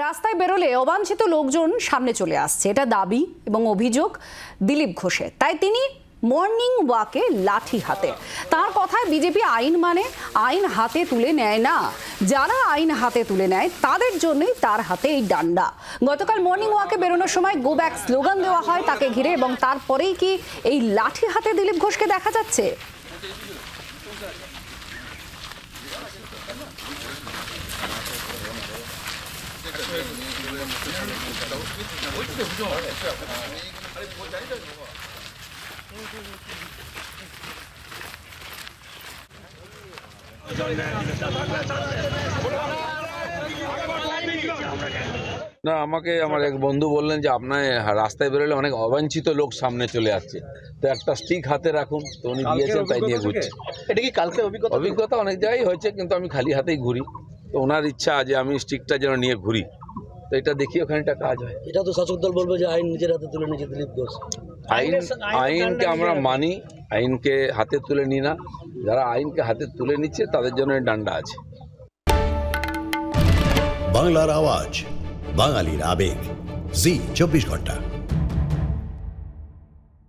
রাস্তায় বেরোলে অবাঞ্ছিত লোকজন সামনে চলে আসছে। এটা দাবি এবং অভিযোগ দিলীপ ঘোষের। তাই তিনি মর্নিং ওয়াকে লাঠি হাতে। তার কথায় বিজেপি আইন মানে আইন হাতে তুলে নেয় না। যারা আইন হাতে তুলে নেয়, তাদের জন্যই তার হাতে এই ডান্ডা। গতকাল মর্নিং ওয়াকে বেরোনোর সময় গো ব্যাক স্লোগান দেওয়া হয় তাকে ঘিরে এবং তারপরেই কি এই লাঠি হাতে দিলীপ ঘোষকে দেখা যাচ্ছে? না আমাকে আমার এক বন্ধু বললেন যে আপনার রাস্তায় বেরোলে অনেক অবাঞ্ছিত লোক সামনে চলে আসছে। তো একটা স্টিক হাতে রাখুন তো উনি দিয়েছেন তাই নিয়ে ঘুরছি। এটা কি কালকে অভিজ্ঞতা অভিজ্ঞতা অনেক জায়গায় হয়েছে কিন্তু আমি খালি হাতেই ঘুরি। তো ওনার ইচ্ছা যে আমি স্টিকটা যেন নিয়ে ঘুরি। তো এটা দেখি ওখানে একটা কাজ হয়। এটা তো শাসক দল বলবে যে আইন নিজের হাতে তুলে নিয়েছে দিলীপ ঘোষ আইন আইনকে আমরা মানি আইনকে হাতে তুলে নিই না। যারা আইনকে হাতে তুলে নিচ্ছে তাদের জন্য ডান্ডা আছে। বাংলার আওয়াজ বাঙালির আবেগ। জি চব্বিশ ঘণ্টা।